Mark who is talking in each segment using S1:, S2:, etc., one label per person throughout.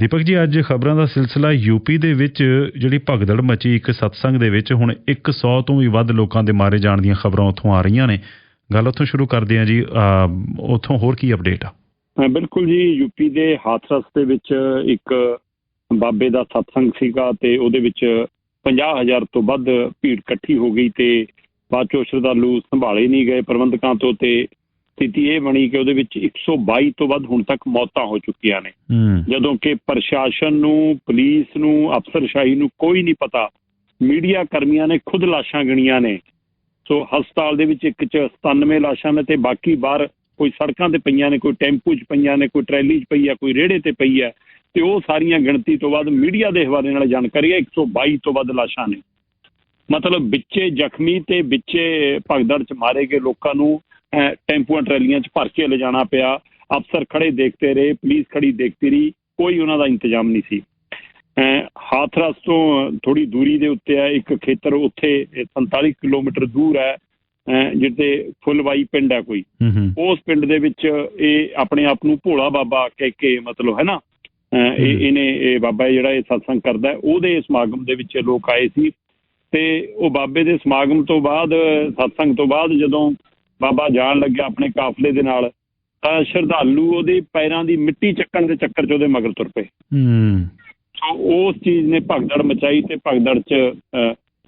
S1: ਦੀਪਕ ਜੀ, ਅੱਜ ਖਬਰਾਂ ਦਾ ਸਿਲਸਿਲਾ ਯੂਪੀ ਦੇ ਵਿੱਚ, ਜਿਹੜੀ ਭਗਦੜ ਮਚੀ ਇੱਕ ਸਤਸੰਗ ਦੇ ਵਿੱਚ, ਹੁਣ 100 ਤੋਂ ਵੀ ਵੱਧ ਲੋਕਾਂ ਦੇ ਮਾਰੇ ਜਾਣ ਦੀਆਂ ਖਬਰਾਂ ਉੱਥੋਂ ਆ ਰਹੀਆਂ ਨੇ। ਗੱਲ ਉੱਥੋਂ ਸ਼ੁਰੂ ਕਰਦੇ ਹਾਂ ਜੀ। ਉੱਥੋਂ ਹੋਰ ਕੀ ਅਪਡੇਟ ਆ?
S2: ਬਿਲਕੁਲ ਜੀ ਯੂਪੀ ਦੇ ਹਾਥਰਸ ਦੇ ਵਿੱਚ ਇੱਕ ਬਾਬੇ ਦਾ ਸਤਸੰਗ ਸੀਗਾ ਤੇ ਉਹਦੇ ਵਿੱਚ 50000 ਤੋਂ ਵੱਧ ਭੀੜ ਇਕੱਠੀ ਹੋ ਗਈ ਤੇ ਬਾਅਦ ਚੋਂ ਸ਼ਰਧਾਲੂ ਸੰਭਾਲੇ ਨਹੀਂ ਗਏ ਪ੍ਰਬੰਧਕਾਂ ਤੋਂ ਤੇ ਸਥਿਤੀ ਇਹ ਬਣੀ ਕਿ ਉਹਦੇ ਵਿੱਚ 122 ਤੋਂ ਵੱਧ ਹੁਣ ਤੱਕ ਮੌਤਾਂ ਹੋ ਚੁੱਕੀਆਂ ਨੇ। ਜਦੋਂ ਕਿ ਪ੍ਰਸ਼ਾਸਨ ਨੂੰ ਪੁਲਿਸ ਨੂੰ ਅਫਸਰਸ਼ਾਹੀ ਨੂੰ ਕੋਈ ਨਹੀਂ ਪਤਾ ਮੀਡੀਆ ਕਰਮੀਆਂ ਨੇ ਖੁਦ ਲਾਸ਼ਾਂ ਗਿਣੀਆਂ ਨੇ। ਸੋ ਹਸਪਤਾਲ ਦੇ ਵਿੱਚ ਇੱਕ ਚ 97 ਲਾਸ਼ਾਂ ਨੇ ਤੇ ਬਾਕੀ ਬਾਹਰ ਕੋਈ ਸੜਕਾਂ ਤੇ ਪਈਆਂ ਨੇ ਕੋਈ ਟੈਂਪੂ 'ਚ ਪਈਆਂ ਨੇ ਕੋਈ ਟਰੈਲੀ 'ਚ ਪਈ ਆ ਕੋਈ ਰੇੜੇ ਤੇ ਪਈ ਹੈ ਤੇ ਉਹ ਸਾਰੀਆਂ ਗਿਣਤੀ ਤੋਂ ਬਾਅਦ ਮੀਡੀਆ ਦੇ ਹਵਾਲੇ ਨਾਲ ਜਾਣਕਾਰੀ ਹੈ 122 ਤੋਂ ਵੱਧ ਲਾਸ਼ਾਂ ਨੇ। ਮਤਲਬ ਵਿੱਚੇ ਜ਼ਖਮੀ ਤੇ ਵਿੱਚੇ ਭਗਦੜ 'ਚ ਮਾਰੇ ਗਏ ਲੋਕਾਂ ਨੂੰ ਟੈਂਪੂਆਂ ਟਰੈਲੀਆਂ 'ਚ ਭਰ ਕੇ ਲਿਜਾਣਾ ਪਿਆ। ਅਫਸਰ ਖੜੇ ਦੇਖਦੇ ਰਹੇ ਪੁਲਿਸ ਖੜੀ ਦੇਖਦੀ ਰਹੀ ਕੋਈ ਉਹਨਾਂ ਦਾ ਇੰਤਜ਼ਾਮ ਨਹੀਂ ਸੀ। ਹਾਥਰਸ ਤੋਂ ਥੋੜੀ ਦੂਰੀ ਦੇ ਉੱਤੇ ਹੈ ਇੱਕ ਖੇਤਰ ਉੱਥੇ 47 ਕਿਲੋਮੀਟਰ ਦੂਰ ਹੈ ਜਿੱਥੇ ਫੁੱਲਵਾਈ ਪਿੰਡ ਹੈ ਕੋਈ। ਉਸ ਪਿੰਡ ਦੇ ਵਿੱਚ ਇਹ ਆਪਣੇ ਆਪ ਨੂੰ ਭੋਲਾ ਬਾਬਾ ਕਹਿ ਕੇ ਮਤਲਬ ਹੈ ਨਾ ਇਹ। ਇਹਨੇ ਇਹ ਬਾਬਾ ਜਿਹੜਾ ਇਹ ਸਤਸੰਗ ਕਰਦਾ ਉਹਦੇ ਸਮਾਗਮ ਦੇ ਵਿੱਚ ਲੋਕ ਆਏ ਸੀ। ਤੇ ਉਹ ਬਾਬੇ ਦੇ ਸਮਾਗਮ ਤੋਂ ਬਾਅਦ ਸਤਸੰਗ ਤੋਂ ਬਾਅਦ ਜਦੋਂ ਬਾਬਾ ਜਾਣ ਲੱਗਿਆ ਆਪਣੇ ਕਾਫਲੇ ਦੇ ਨਾਲ ਤਾਂ ਸ਼ਰਧਾਲੂ ਉਹਦੇ ਪੈਰਾਂ ਦੀ ਮਿੱਟੀ ਚੱਕਣ ਦੇ ਚੱਕਰ 'ਚ ਉਹਦੇ ਮਗਰ ਤੁਰ ਪਏ।
S1: ਹੂੰ।
S2: ਸੋ ਉਸ ਚੀਜ਼ ਨੇ ਭਗਦੜ ਮਚਾਈ ਤੇ ਭਗਦੜ 'ਚ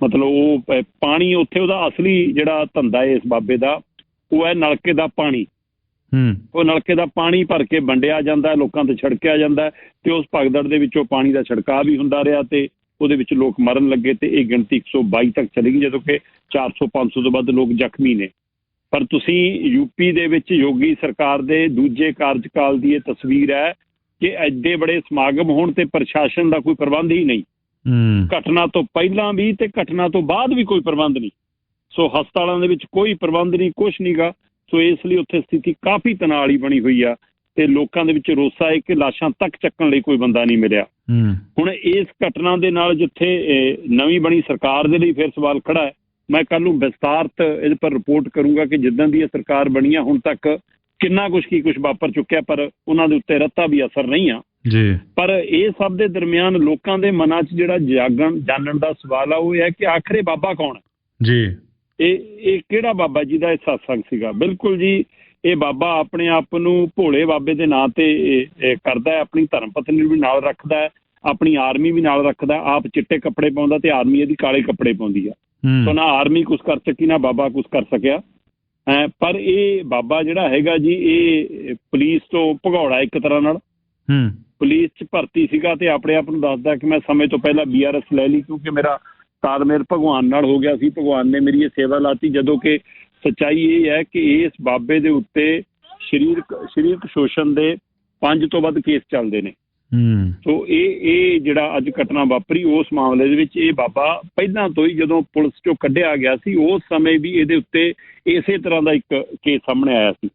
S2: ਮਤਲਬ ਉਹ ਪਾਣੀ ਉੱਥੇ ਉਹਦਾ ਅਸਲੀ ਜਿਹੜਾ ਧੰਦਾ ਹੈ ਇਸ ਬਾਬੇ ਦਾ ਉਹ ਹੈ ਨਲਕੇ ਦਾ ਪਾਣੀ।
S1: ਹੂੰ।
S2: ਉਹ ਨਲਕੇ ਦਾ ਪਾਣੀ ਭਰ ਕੇ ਵੰਡਿਆ ਜਾਂਦਾ ਲੋਕਾਂ ਤੇ ਛਿੜਕਿਆ ਜਾਂਦਾ ਤੇ ਉਸ ਭਗਦੜ ਦੇ ਵਿੱਚੋਂ ਪਾਣੀ ਦਾ ਛਿੜਕਾਅ ਵੀ ਹੁੰਦਾ ਰਿਹਾ ਤੇ ਉਹਦੇ ਵਿੱਚ ਲੋਕ ਮਰਨ ਲੱਗੇ ਤੇ ਇਹ ਗਿਣਤੀ 122 ਤੱਕ ਚਲੀ ਗਈ ਜਦੋਂ ਕਿ 400 500 ਤੋਂ ਵੱਧ ਲੋਕ ਜ਼ਖਮੀ ਨੇ। ਪਰ ਤੁਸੀਂ ਯੂਪੀ ਦੇ ਵਿੱਚ ਯੋਗੀ ਸਰਕਾਰ ਦੇ ਦੂਜੇ ਕਾਰਜਕਾਲ ਦੀ ਇਹ ਤਸਵੀਰ ਹੈ ਕਿ ਐਡੇ ਬੜੇ ਸਮਾਗਮ ਹੋਣ ਤੇ ਪ੍ਰਸ਼ਾਸਨ ਦਾ ਕੋਈ ਪ੍ਰਬੰਧ ਹੀ ਨਹੀਂ। ਘਟਨਾ ਤੋਂ ਪਹਿਲਾਂ ਵੀ ਤੇ ਘਟਨਾ ਤੋਂ ਬਾਅਦ ਵੀ ਕੋਈ ਪ੍ਰਬੰਧ ਨਹੀਂ। ਸੋ ਹਸਪਤਾਲਾਂ ਦੇ ਵਿੱਚ ਕੋਈ ਪ੍ਰਬੰਧ ਨਹੀਂ ਕੁਝ ਨਹੀਂਗਾ ਸੋ ਇਸ ਲਈ ਉੱਥੇ ਸਥਿਤੀ ਕਾਫੀ ਤਣਾਅ ਵਾਲੀ ਬਣੀ ਹੋਈ ਆ ਤੇ ਲੋਕਾਂ ਦੇ ਵਿੱਚ ਰੋਸਾ ਹੈ ਕਿ ਲਾਸ਼ਾਂ ਤੱਕ ਚੱਕਣ ਲਈ ਕੋਈ ਬੰਦਾ ਨਹੀਂ ਮਿਲਿਆ। ਹੁਣ ਇਸ ਘਟਨਾ ਦੇ ਨਾਲ ਜਿੱਥੇ ਨਵੀਂ ਬਣੀ ਸਰਕਾਰ ਦੇ ਲਈ ਫਿਰ ਸਵਾਲ ਖੜਾ ਹੈ ਮੈਂ ਕੱਲ ਨੂੰ ਵਿਸਤਾਰਤ ਇਹਦੇ ਪਰ ਰਿਪੋਰਟ ਕਰੂੰਗਾ ਕਿ ਜਿੱਦਾਂ ਦੀ ਇਹ ਸਰਕਾਰ ਬਣੀ ਆ ਹੁਣ ਤੱਕ ਕਿੰਨਾ ਕੁਝ ਕੀ ਕੁਝ ਵਾਪਰ ਚੁੱਕਿਆ ਪਰ ਉਹਨਾਂ ਦੇ ਉੱਤੇ ਰੱਤਾ ਵੀ ਅਸਰ ਨਹੀਂ ਆ।
S1: ਜੀ।
S2: ਪਰ ਇਹ ਸਭ ਦੇ ਦਰਮਿਆਨ ਲੋਕਾਂ ਦੇ ਮਨਾਂ 'ਚ ਜਿਹੜਾ ਜਾਗਣ ਜਾਣਨ ਦਾ ਸਵਾਲ ਆ ਉਹ ਇਹ ਹੈ ਕਿ ਆਖਰੇ ਬਾਬਾ ਕੌਣ ਹੈ?
S1: ਜੀ।
S2: ਇਹ ਇਹ ਕਿਹੜਾ ਬਾਬਾ ਜੀ ਦਾ ਇਹ ਸਤਸੰਗ ਸੀਗਾ? ਬਿਲਕੁਲ ਜੀ ਇਹ ਬਾਬਾ ਆਪਣੇ ਆਪ ਨੂੰ ਭੋਲੇ ਬਾਬੇ ਦੇ ਨਾਂ ਤੇ ਕਰਦਾ ਹੈ ਆਪਣੀ ਧਰਮ ਪਤਨੀ ਨੂੰ ਵੀ ਨਾਲ ਰੱਖਦਾ ਹੈ ਆਪਣੀ ਆਰਮੀ ਵੀ ਨਾਲ ਰੱਖਦਾ ਆਪ ਚਿੱਟੇ ਕੱਪੜੇ ਪਾਉਂਦਾ ਤੇ ਆਰਮੀ ਇਹਦੀ ਕਾਲੇ ਕੱਪੜੇ ਪਾਉਂਦੀ ਆ। ਸੋ ਨਾ ਆਰਮੀ ਕੁਝ ਕਰ ਸਕੀ ਨਾ ਬਾਬਾ ਕੁਝ ਕਰ ਸਕਿਆ। ਪਰ ਇਹ ਬਾਬਾ ਜਿਹੜਾ ਹੈਗਾ ਜੀ ਇਹ ਪੁਲਿਸ ਤੋਂ ਭਗੌੜਾ ਇੱਕ ਤਰ੍ਹਾਂ ਨਾਲ।
S1: ਹੂੰ।
S2: ਪੁਲਿਸ 'ਚ ਭਰਤੀ ਸੀਗਾ ਤੇ ਆਪਣੇ ਆਪ ਨੂੰ ਦੱਸਦਾ ਕਿ ਮੈਂ ਸਮੇਂ ਤੋਂ ਪਹਿਲਾਂ ਬੀਆਰਐਸ ਲੈ ਲਈ ਕਿਉਂਕਿ ਮੇਰਾ ਤਾਲਮੇਲ ਭਗਵਾਨ ਨਾਲ ਹੋ ਗਿਆ ਸੀ ਭਗਵਾਨ ਨੇ ਮੇਰੀ ਇਹ ਸੇਵਾ ਲਾਤੀ ਜਦੋਂ ਕਿ ਸੱਚਾਈ ਇਹ ਹੈ ਕਿ ਇਸ ਬਾਬੇ ਦੇ ਉੱਤੇ ਸਰੀਰਕ ਸਰੀਰਕ ਸ਼ੋਸ਼ਣ ਦੇ ਪੰਜ ਤੋਂ ਵੱਧ ਕੇਸ ਚੱਲਦੇ ਨੇ। ਸੋ ਇਹ ਇਹ ਜਿਹੜਾ ਅੱਜ ਘਟਨਾ ਵਾਪਰੀ ਉਸ ਮਾਮਲੇ ਦੇ ਵਿੱਚ ਇਹ ਬਾਬਾ ਪਹਿਲਾਂ ਤੋਂ ਹੀ ਜਦੋਂ ਪੁਲਿਸ ਚੋਂ ਕੱਢਿਆ ਗਿਆ ਸੀ ਉਸ ਸਮੇਂ ਵੀ ਇਹਦੇ ਉੱਤੇ ਇਸੇ ਤਰ੍ਹਾਂ ਦਾ ਇੱਕ ਕੇਸ ਸਾਹਮਣੇ ਆਇਆ ਸੀ।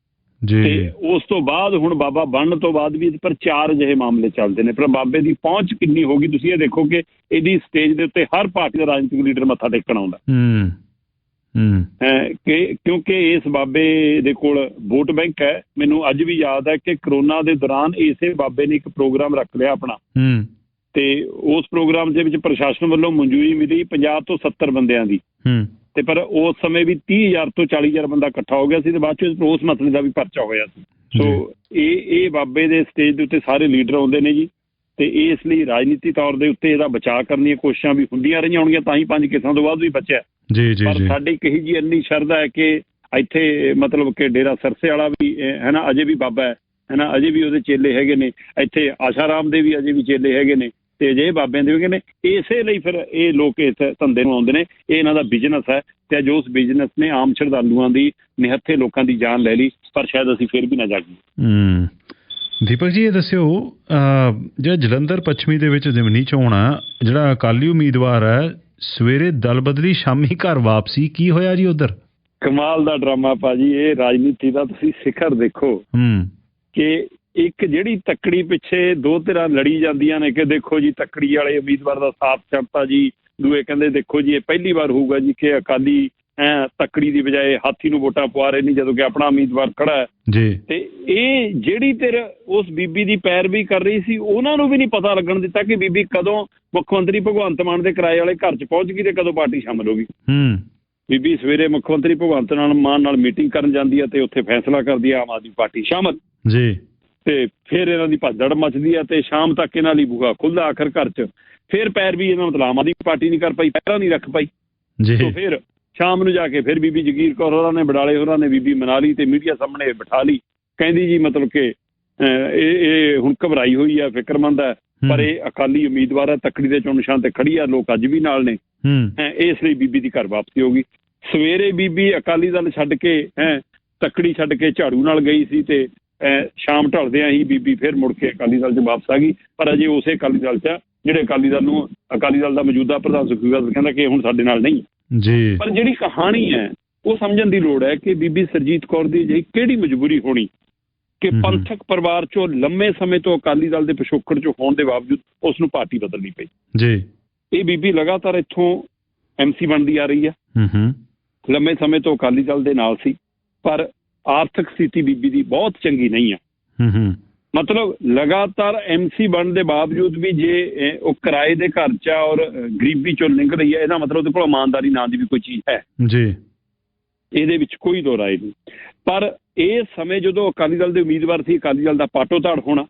S1: ਜੀ।
S2: ਤੇ ਉਸ ਤੋਂ ਬਾਅਦ ਹੁਣ ਬਾਬਾ ਬਣਨ ਤੋਂ ਬਾਅਦ ਵੀ ਪਰ ਚਾਰ ਅਜਿਹੇ ਮਾਮਲੇ ਚੱਲਦੇ ਨੇ। ਪਰ ਬਾਬੇ ਦੀ ਪਹੁੰਚ ਕਿੰਨੀ ਹੋਗੀ ਤੁਸੀਂ ਇਹ ਦੇਖੋ ਕਿ ਇਹਦੀ ਸਟੇਜ ਦੇ ਉੱਤੇ ਹਰ ਪਾਰਟੀ ਦਾ ਰਾਜਨੀਤਿਕ ਲੀਡਰ ਮੱਥਾ ਟੇਕਣ ਆਉਂਦਾ।
S1: ਹੂੰ।
S2: ਕਿਉਂਕਿ ਇਸ ਬਾਬੇ ਦੇ ਕੋਲ ਵੋਟ ਬੈਂਕ ਹੈ ਮੈਨੂੰ ਅੱਜ ਵੀ ਯਾਦ ਹੈ ਕਿ ਕਰੋਨਾ ਦੇ ਦੌਰਾਨ ਇਸੇ ਬਾਬੇ ਨੇ ਇੱਕ ਪ੍ਰੋਗਰਾਮ ਰੱਖ ਲਿਆ ਆਪਣਾ।
S1: ਹੂੰ।
S2: ਤੇ ਉਸ ਪ੍ਰੋਗਰਾਮ ਦੇ ਵਿੱਚ ਪ੍ਰਸ਼ਾਸਨ ਵੱਲੋਂ ਮਨਜ਼ੂਰੀ ਮਿਲੀ 50 ਤੋਂ 70 ਬੰਦਿਆਂ ਦੀ।
S1: ਹੂੰ।
S2: ਤੇ ਪਰ ਉਸ ਸਮੇਂ ਵੀ 30000 ਤੋਂ 40000 ਬੰਦਾ ਇਕੱਠਾ ਹੋ ਗਿਆ ਸੀ ਤੇ ਬਾਅਦ ਚ ਉਸ ਮਸਲੇ ਦਾ ਵੀ ਪਰਚਾ ਹੋਇਆ ਸੀ। ਸੋ ਇਹ ਇਹ ਬਾਬੇ ਦੇ ਸਟੇਜ ਦੇ ਉੱਤੇ ਸਾਰੇ ਲੀਡਰ ਆਉਂਦੇ ਨੇ ਜੀ। ਤੇ ਇਸ ਲਈ ਰਾਜਨੀਤੀ ਤੌਰ ਦੇ ਉੱਤੇ ਇਹਦਾ ਬਚਾਅ ਕਰਨ ਦੀਆਂ ਕੋਸ਼ਿਸ਼ਾਂ ਵੀ ਹੁੰਦੀਆਂ ਰਹੀਆਂ ਹੋਣਗੀਆਂ ਤਾਂ ਹੀ ਪੰਜ ਕੇਸਾਂ ਤੋਂ ਬਾਅਦ ਵੀ ਬਚਿਆ।
S1: ਜੀ ਜੀ
S2: ਪਰ
S1: ਜੀ।
S2: ਸਾਡੀ ਕਹੀ ਜੀ ਇੰਨੀ ਸ਼ਰਧਾ ਹੈ ਕਿ ਇੱਥੇ ਮਤਲਬ ਕਿ ਡੇਰਾ ਸਰਸੇ ਵਾਲਾ ਵੀ ਹੈ ਨਾ ਅਜੇ ਵੀ ਬਾਬਾ ਹੈ ਹੈ ਨਾ ਅਜੇ ਵੀ ਉਹਦੇ ਚੇਲੇ ਹੈਗੇ ਨੇ। ਇੱਥੇ ਆਸ਼ਾਰਾਮ ਦੇ ਵੀ ਅਜੇ ਵੀ ਚੇਲੇ ਹੈਗੇ ਨੇ ਤੇ ਅਜੇ ਬਾਬਿਆਂ ਦੇ ਵੀ ਨੇ। ਇਸੇ ਲਈ ਫਿਰ ਇਹ ਲੋਕ ਇਸ ਧੰਦੇ ਨੂੰ ਆਉਂਦੇ ਨੇ। ਇਹ ਇਹਨਾਂ ਦਾ ਬਿਜ਼ਨਸ ਹੈ ਤੇ ਅੱਜ ਉਸ ਬਿਜ਼ਨਸ ਨੇ ਆਮ ਸ਼ਰਧਾਲੂਆਂ ਦੀ ਨਿਹੱਥੇ ਲੋਕਾਂ ਦੀ ਜਾਨ ਲੈ ਲਈ ਪਰ ਸ਼ਾਇਦ ਅਸੀਂ ਫਿਰ ਵੀ ਨਾ ਜਾਗੀਏ।
S1: ਹੂੰ। ਦੀਪਕ ਜੀ ਇਹ ਦੱਸਿਓ ਜਿਹੜਾ ਜਲੰਧਰ ਪੱਛਮੀ ਦੇ ਵਿੱਚ ਜ਼ਿਮਨੀ ਚੋਣ ਆ ਜਿਹੜਾ ਅਕਾਲੀ ਉਮੀਦਵਾਰ ਹੈ ਸਵੇਰੇ ਦਲ ਬਦਲੀ ਸ਼ਾਮੀ ਘਰ ਵਾਪਸੀ ਕੀ ਹੋਇਆ ਜੀ ਉਧਰ?
S2: ਕਮਾਲ ਦਾ ਡਰਾਮਾ ਪਾਜੀ ਇਹ ਰਾਜਨੀਤੀ ਦਾ ਤੁਸੀਂ ਸਿਖਰ ਦੇਖੋ।
S1: ਹੂੰ।
S2: ਕਿ ਇੱਕ ਜਿਹੜੀ ਤੱਕੜੀ ਪਿੱਛੇ ਦੋ ਧਿਰਾਂ ਲੜੀ ਜਾਂਦੀਆਂ ਨੇ ਕਿ ਦੇਖੋ ਜੀ ਤੱਕੜੀ ਵਾਲੇ ਉਮੀਦਵਾਰ ਦਾ ਸਾਥ ਛੱਡਤਾ ਜੀ ਦੂਏ ਕਹਿੰਦੇ ਦੇਖੋ ਜੀ ਇਹ ਪਹਿਲੀ ਵਾਰ ਹੋਊਗਾ ਜੀ ਕਿ ਅਕਾਲੀ ਤੱਕੜੀ ਦੀ ਬਜਾਏ ਹਾਥੀ ਨੂੰ ਵੋਟਾਂ ਪਵਾ ਰਹੇ ਨੇ ਜਦੋਂ ਕਿ ਆਪਣਾ ਉਮੀਦਵਾਰ ਖੜਾ ਹੈ।
S1: ਜੀ।
S2: ਤੇ ਇਹ ਜਿਹੜੀ ਤੇਰ ਉਸ ਬੀਬੀ ਦੀ ਪੈਰਵੀ ਕਰ ਰਹੀ ਸੀ ਉਹਨਾਂ ਨੂੰ ਵੀ ਨਹੀਂ ਪਤਾ ਲੱਗਣ ਦਿੱਤਾ ਕਿ ਬੀਬੀ ਕਦੋਂ ਮੁੱਖ ਮੰਤਰੀ ਭਗਵੰਤ ਮਾਨ ਦੇ ਕਿਰਾਏ ਵਾਲੇ ਘਰ 'ਚ ਪਹੁੰਚ ਗਈ ਤੇ ਕਦੋਂ ਪਾਰਟੀ ਸ਼ਾਮਲ ਹੋ ਗਈ।
S1: ਹੂੰ।
S2: ਬੀਬੀ ਸਵੇਰੇ ਮੁੱਖ ਮੰਤਰੀ ਭਗਵੰਤ ਨਾਲ ਮਾਨ ਨਾਲ ਮੀਟਿੰਗ ਕਰਨ ਜਾਂਦੀ ਹੈ ਤੇ ਉੱਥੇ ਫੈਸਲਾ ਕਰਦੀ ਹੈ ਆਮ ਆਦਮੀ ਪਾਰਟੀ ਸ਼ਾਮਲ।
S1: ਜੀ।
S2: ਤੇ ਫਿਰ ਇਹਨਾਂ ਦੀ ਭੱਜੜ ਮਚਦੀ ਹੈ ਤੇ ਸ਼ਾਮ ਤੱਕ ਇਹਨਾਂ ਲਈ ਬੂਹਾ ਖੁੱਲਦਾ ਆਖਰ ਘਰ 'ਚ। ਫਿਰ ਪੈਰਵੀ ਇਹਨਾਂ ਮਤਲਬ ਆਮ ਆਦਮੀ ਪਾਰਟੀ ਨਹੀਂ ਕਰ ਪਾਈ ਪਹਿਰਾ ਨਹੀਂ ਰੱਖ ਪਾਈ।
S1: ਜੀ।
S2: ਤੋਂ ਫਿਰ ਸ਼ਾਮ ਨੂੰ ਜਾ ਕੇ ਫਿਰ ਬੀਬੀ ਜਗੀਰ ਕੌਰ ਹੋਰਾਂ ਨੇ ਬਡਾਲੇ ਹੋਰਾਂ ਨੇ ਬੀਬੀ ਮਨਾ ਲਈ ਤੇ ਮੀਡੀਆ ਸਾਹਮਣੇ ਬਿਠਾ ਲਈ। ਕਹਿੰਦੀ ਜੀ ਮਤਲਬ ਕਿ ਇਹ ਇਹ ਹੁਣ ਘਬਰਾਈ ਹੋਈ ਹੈ ਫਿਕਰਮੰਦ ਹੈ। ਪਰ ਇਹ ਅਕਾਲੀ ਉਮੀਦਵਾਰ ਹੈ ਤੱਕੜੀ ਦੇ ਚੋਣ ਨਿਸ਼ਾਨ ਤੇ ਖੜੀ ਆ ਲੋਕ ਅੱਜ ਵੀ ਨਾਲ ਨੇ। ਇਸ ਲਈ ਬੀਬੀ ਦੀ ਘਰ ਵਾਪਸੀ ਹੋ ਗਈ। ਸਵੇਰੇ ਬੀਬੀ ਅਕਾਲੀ ਦਲ ਛੱਡ ਕੇ ਹੈ ਤੱਕੜੀ ਛੱਡ ਕੇ ਝਾੜੂ ਨਾਲ ਗਈ ਸੀ ਤੇ ਸ਼ਾਮ ਢਲਦਿਆਂ ਹੀ ਬੀਬੀ ਫਿਰ ਮੁੜ ਕੇ ਅਕਾਲੀ ਦਲ 'ਚ ਵਾਪਸ ਆ ਗਈ। ਪਰ ਅਜੇ ਉਸੇ ਅਕਾਲੀ ਦਲ 'ਚ ਆ, ਜਿਹੜੇ ਅਕਾਲੀ ਦਲ ਨੂੰ ਅਕਾਲੀ ਦਲ ਦਾ ਮੌਜੂਦਾ ਪ੍ਰਧਾਨ ਸੁਖਬੀਰ ਬਾਦਲ ਕਹਿੰਦਾ ਕਿ ਹੁਣ ਸਾਡੇ ਨਾਲ ਨਹੀਂ।
S1: ਜੀ।
S2: ਪਰ ਜਿਹੜੀ ਕਹਾਣੀ ਹੈ ਉਹ ਸਮਝਣ ਦੀ ਲੋੜ ਹੈ ਕਿ ਬੀਬੀ ਸਰਜੀਤ ਕੌਰ ਦੀ ਜਿਹੀ ਕਿਹੜੀ ਮਜਬੂਰੀ ਹੋਣੀ ਕਿ। ਪੰਥਕ ਪਰਿਵਾਰ ਚੋਂ ਲੰਮੇ ਸਮੇਂ ਤੋਂ ਅਕਾਲੀ ਦਲ ਦੇ ਪਿਛੋਕੜ ਚੋਂ ਹੋਣ ਦੇ ਬਾਵਜੂਦ ਉਸ ਨੂੰ ਪਾਰਟੀ ਬਦਲਣੀ ਪਈ।
S1: ਜੀ।
S2: ਇਹ ਬੀਬੀ ਲਗਾਤਾਰ ਇੱਥੋਂ ਐਮਸੀ ਬਣਦੀ ਆ ਰਹੀ ਹੈ।
S1: ਹੂੰ ਹੂੰ।
S2: ਲੰਮੇ ਸਮੇਂ ਤੋਂ ਅਕਾਲੀ ਦਲ ਦੇ ਨਾਲ ਸੀ ਪਰ ਆਰਥਿਕ ਸਥਿਤੀ ਬੀਬੀ ਦੀ ਬਹੁਤ ਚੰਗੀ ਨਹੀਂ ਹੈ।
S1: ਹੂੰ ਹੂੰ।
S2: ਮਤਲਬ ਲਗਾਤਾਰ ਐਮਸੀ ਬਣਨ ਦੇ ਬਾਵਜੂਦ ਵੀ ਜੇ ਉਹ ਕਿਰਾਏ ਦੇ ਘਰ 'ਚ ਔਰ ਗਰੀਬੀ ਚੋਂ ਲੰਘ ਰਹੀ ਹੈ ਇਹਦਾ ਮਤਲਬ ਉਹਦੇ ਕੋਲ ਇਮਾਨਦਾਰੀ ਨਾਂ ਦੀ ਵੀ ਕੋਈ ਚੀਜ਼ ਹੈ।
S1: ਜੀ।
S2: ਇਹਦੇ ਵਿੱਚ ਕੋਈ ਦੋ ਰਾਏ ਨਹੀਂ। ਪਰ ਇਹ ਸਮੇਂ ਜਦੋਂ ਅਕਾਲੀ ਦਲ ਦੇ ਉਮੀਦਵਾਰ ਸੀ ਅਕਾਲੀ ਦਲ ਦਾ ਪਾਟੋ ਧਾੜ ਹੋਣਾ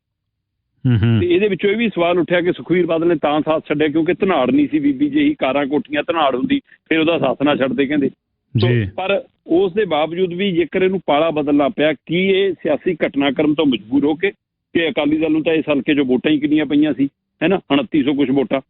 S1: ਹੂੰ ਹੂੰ।
S2: ਤੇ ਇਹਦੇ ਵਿੱਚੋਂ ਇਹ ਵੀ ਸਵਾਲ ਉੱਠਿਆ ਕਿ ਸੁਖਵੀਰ ਬਾਦਲ ਨੇ ਤਾਂ ਸਾਥ ਛੱਡਿਆ ਕਿਉਂਕਿ ਧਨਾੜ ਨਹੀਂ ਸੀ ਬੀਬੀ ਜਿਹੀ ਕਾਰਾਂ ਕੋਠੀਆਂ ਧਨਾੜ ਹੁੰਦੀ ਫਿਰ ਉਹਦਾ ਸਾਥ ਨਾ ਛੱਡਦੇ ਕਹਿੰਦੇ। ਪਰ ਉਸ ਦੇ ਬਾਵਜੂਦ ਵੀ ਜੇਕਰ ਇਹਨੂੰ ਪਾਲਾ ਬਦਲਣਾ ਪਿਆ ਕੀ ਇਹ ਸਿਆਸੀ ਘਟਨਾਕ੍ਰਮ ਤੋਂ ਮਜਬੂਰ ਹੋ ਕੇ ਕਿ ਅਕਾਲੀ ਦਲ ਨੂੰ ਤਾਂ ਇਸ ਹਲਕੇ 'ਚੋਂ ਵੋਟਾਂ ਹੀ ਕਿੰਨੀਆਂ ਪਈਆਂ ਸੀ ਹੈਨਾ 2900 ਕੁਝ ਵੋਟਾਂ।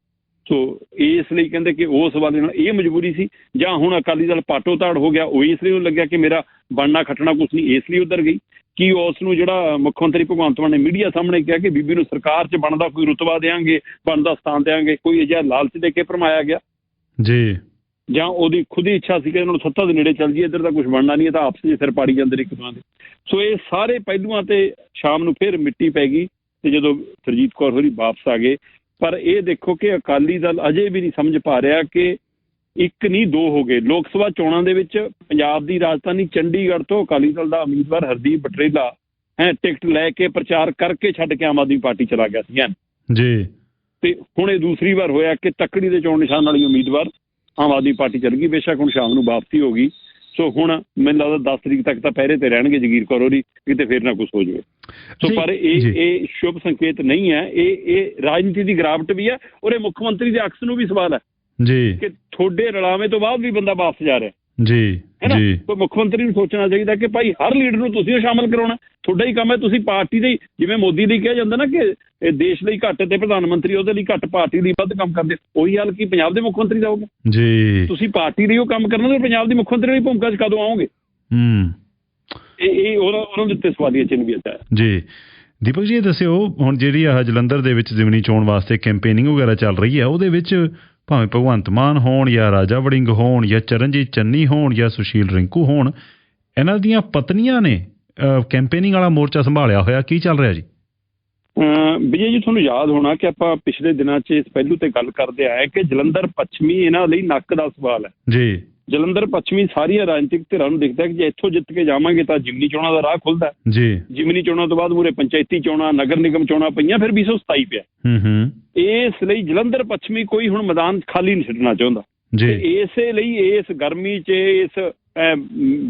S2: ਸੋ ਇਸ ਲਈ ਕਹਿੰਦੇ ਕਿ ਉਸ ਵਾਲੇ ਨਾਲ ਇਹ ਮਜਬੂਰੀ ਸੀ, ਜਾਂ ਹੁਣ ਅਕਾਲੀ ਦਲ ਪਾਟੋ ਤਾੜ ਹੋ ਗਿਆ, ਉਹ ਇਸ ਲਈ ਉਹਨੂੰ ਲੱਗਿਆ ਕਿ ਮੇਰਾ ਬਣਨਾ ਖੱਟਣਾ ਕੁਛ ਨਹੀਂ, ਇਸ ਲਈ ਉਧਰ ਗਈ। ਕਿ ਉਸ ਨੂੰ ਜਿਹੜਾ ਮੁੱਖ ਮੰਤਰੀ ਭਗਵੰਤ ਮਾਨ ਨੇ ਮੀਡੀਆ ਸਾਹਮਣੇ ਕਿਹਾ ਕਿ ਬੀਬੀ ਨੂੰ ਸਰਕਾਰ 'ਚ ਬਣਦਾ ਕੋਈ ਰੁਤਬਾ ਦੇਾਂਗੇ ਬਣਦਾ ਸਥਾਨ ਦੇਾਂਗੇ ਕੋਈ ਅਜਿਹਾ ਲਾਲਚ ਦੇ ਕੇ ਭਰਮਾਇਆ ਗਿਆ?
S1: ਜੀ।
S2: ਜਾਂ ਉਹਦੀ ਖੁਦ ਹੀ ਇੱਛਾ ਸੀ ਕਿ ਇਹਨਾਂ ਨੂੰ ਸੱਤਾ ਦੇ ਨੇੜੇ ਚੱਲ ਜੀ ਇੱਧਰ ਤਾਂ ਕੁਝ ਬਣਨਾ ਨਹੀਂ ਹੈ ਤਾਂ ਆਪਸ ਵਿੱਚ ਸਿਰ ਪਾੜੀ ਜਾਂਦੇ ਨੇ ਇੱਕ ਦੇ ਸੋ ਇਹ ਸਾਰੇ ਪਹਿਲੂਆਂ ਤੇ ਸ਼ਾਮ ਨੂੰ ਫਿਰ ਮਿੱਟੀ ਪੈ ਗਈ ਤੇ ਜਦੋਂ ਸਰਜੀਤ ਕੌਰ ਹੋਰੀ ਵਾਪਸ ਆ ਗਏ। ਪਰ ਇਹ ਦੇਖੋ ਕਿ ਅਕਾਲੀ ਦਲ ਅਜੇ ਵੀ ਨਹੀਂ ਸਮਝ ਪਾ ਰਿਹਾ ਕਿ ਇੱਕ ਨਹੀਂ ਦੋ ਹੋ ਗਏ। ਲੋਕ ਸਭਾ ਚੋਣਾਂ ਦੇ ਵਿੱਚ ਪੰਜਾਬ ਦੀ ਰਾਜਧਾਨੀ ਚੰਡੀਗੜ੍ਹ ਤੋਂ ਅਕਾਲੀ ਦਲ ਦਾ ਉਮੀਦਵਾਰ ਹਰਦੀਪ ਬਟਰੇਲਾ ਹੈ ਟਿਕਟ ਲੈ ਕੇ ਪ੍ਰਚਾਰ ਕਰਕੇ ਛੱਡ ਕੇ ਆਮ ਆਦਮੀ ਪਾਰਟੀ ਚਲਾ ਗਿਆ ਸੀ
S1: ਜੀ।
S2: ਤੇ ਹੁਣ ਇਹ ਦੂਸਰੀ ਵਾਰ ਹੋਇਆ ਕਿ ਤੱਕੜੀ ਦੇ ਚੋਣ ਨਿਸ਼ਾਨ ਵਾਲੀ ਉਮੀਦਵਾਰ ਆਮ ਆਦਮੀ ਪਾਰਟੀ ਚੱਲ ਗਈ ਬੇਸ਼ੱਕ ਹੁਣ ਸ਼ਾਮ ਨੂੰ ਵਾਪਸੀ ਹੋ ਗਈ। ਸੋ ਹੁਣ ਮੈਨੂੰ ਲੱਗਦਾ 10 ਤਰੀਕ ਤੱਕ ਤਾਂ ਪਹਿਰੇ ਤੇ ਰਹਿਣਗੇ ਜਗੀਰ ਕੌਰ ਹੋਰੀ ਕਿਤੇ ਫੇਰ ਨਾ ਕੁਝ ਹੋ ਜਾਵੇ। ਸੋ ਪਰ ਇਹ। ਇਹ ਸ਼ੁਭ ਸੰਕੇਤ ਨਹੀਂ ਹੈ ਇਹ ਇਹ ਰਾਜਨੀਤੀ ਦੀ ਗਿਰਾਵਟ ਵੀ ਹੈ ਔਰ ਇਹ ਮੁੱਖ ਮੰਤਰੀ ਦੇ ਅਕਸ ਨੂੰ ਵੀ ਸਵਾਲ ਹੈ
S1: ਜੀ।
S2: ਕਿ ਤੁਹਾਡੇ ਰਲਾਵੇਂ ਤੋਂ ਬਾਅਦ ਵੀ ਬੰਦਾ ਵਾਪਸ ਜਾ ਰਿਹਾ
S1: ਜੀ ਜੀ।
S2: ਕੋਈ ਮੁੱਖ ਮੰਤਰੀ ਨੂੰ ਸੋਚਣਾ ਚਾਹੀਦਾ ਕਿ ਭਾਈ ਹਰ ਲੀਡਰ ਨੂੰ ਤੁਸੀਂ ਸ਼ਾਮਲ ਕਰਾਉਣਾ। ਤੁਹਾਡਾ ਹੀ ਕੰਮ ਹੈ ਤੁਸੀਂ ਪਾਰਟੀ ਦੇ ਜਿਵੇਂ ਮੋਦੀ ਲਈ ਕਿਹਾ ਜਾਂਦਾ ਨਾ ਕਿ ਇਹ ਦੇਸ਼ ਲਈ ਘੱਟ ਤੇ ਪ੍ਰਧਾਨ ਮੰਤਰੀ ਉਹਦੇ ਲਈ ਘੱਟ ਪਾਰਟੀ ਲਈ ਵੱਧ ਕੰਮ ਕਰਦੇ। ਉਹੀ ਹਾਲ ਕੀ ਪੰਜਾਬ ਦੇ ਮੁੱਖ ਮੰਤਰੀ ਦਾ ਹੋਊਗਾ।
S1: ਜੀ।
S2: ਤੁਸੀਂ ਪਾਰਟੀ ਲਈ ਉਹ ਕੰਮ ਕਰਨਾ ਤੇ ਪੰਜਾਬ ਦੀ ਮੁੱਖ ਮੰਤਰੀ ਦੀ ਭੂਮਿਕਾ 'ਚ ਕਦੋਂ ਆਓਗੇ?
S1: ਹੂੰ।
S2: ਇਹ ਇਹ ਉਹਨਾਂ ਉਹਨਾਂ ਦੇ ਉੱਤੇ ਸਵਾਲੀਆ ਚਿੰਨ੍ਹ ਵੀ ਹੈ
S1: ਜੀ। ਦੀਪਕ ਜੀ ਦੱਸਿਓ ਹੁਣ ਜਿਹੜੀ ਆਹ ਜਲੰਧਰ ਦੇ ਵਿੱਚ ਜ਼ਿਮਨੀ ਚੋਣ ਵਾਸਤੇ ਕੈਂਪੇਨਿੰਗ ਵਗੈਰਾ ਚੱਲ ਰਹੀ ਹੈ ਉਹਦੇ ਵਿੱਚ ਭਾਵੇਂ ਭਗਵੰਤ ਮਾਨ ਹੋਣ ਜਾਂ ਰਾਜਾ ਵੜਿੰਗ ਹੋਣ ਜਾਂ ਚਰਨਜੀਤ ਚੰਨੀ ਹੋਣ ਜਾਂ ਸੁਸ਼ੀਲ ਰਿੰਕੂ ਹੋਣ ਇਹਨਾਂ ਦੀਆਂ ਪਤਨੀਆਂ ਨੇ ਕੈਂਪੇਨਿੰਗ ਵਾਲਾ ਮੋਰਚਾ ਸੰਭਾਲਿਆ ਹੋਇਆ ਕੀ ਚੱਲ ਰਿਹਾ ਜੀ?
S2: ਵਿਜੇ ਜੀ ਤੁਹਾਨੂੰ ਯਾਦ ਹੋਣਾ ਕਿ ਆਪਾਂ ਪਿਛਲੇ ਦਿਨਾਂ 'ਚ ਇਸ ਪਹਿਲੂ ਤੇ ਗੱਲ ਕਰਦੇ ਆਏ ਕਿ ਜਲੰਧਰ ਪੱਛਮੀ ਇਹਨਾਂ ਲਈ ਨੱਕ ਦਾ ਸਵਾਲ ਹੈ।
S1: ਜੀ।
S2: ਜਲੰਧਰ ਪੱਛਮੀ ਸਾਰੀਆਂ ਰਾਜਨੀਤਿਕ ਧਿਰਾਂ ਨੂੰ ਦਿਖਦਾ ਕਿ ਜੇ ਇੱਥੋਂ ਜਿੱਤ ਕੇ ਜਾਵਾਂਗੇ ਤਾਂ ਜਿਮਨੀ ਚੋਣਾਂ ਦਾ ਰਾਹ ਖੁੱਲਦਾ।
S1: ਜੀ।
S2: ਜਿਮਨੀ ਚੋਣਾਂ ਤੋਂ ਬਾਅਦ ਮੂਰੇ ਪੰਚਾਇਤੀ ਚੋਣਾਂ ਨਗਰ ਨਿਗਮ ਚੋਣਾਂ ਪਈਆਂ ਫਿਰ 227 ਪਿਆ।
S1: ਹੂੰ ਹੂੰ।
S2: ਇਸ ਲਈ ਜਲੰਧਰ ਪੱਛਮੀ ਕੋਈ ਹੁਣ ਮੈਦਾਨ ਖਾਲੀ ਨਹੀਂ ਛੱਡਣਾ ਚਾਹੁੰਦਾ।
S1: ਜੀ।
S2: ਇਸੇ ਲਈ ਇਸ ਗਰਮੀ 'ਚ ਇਸ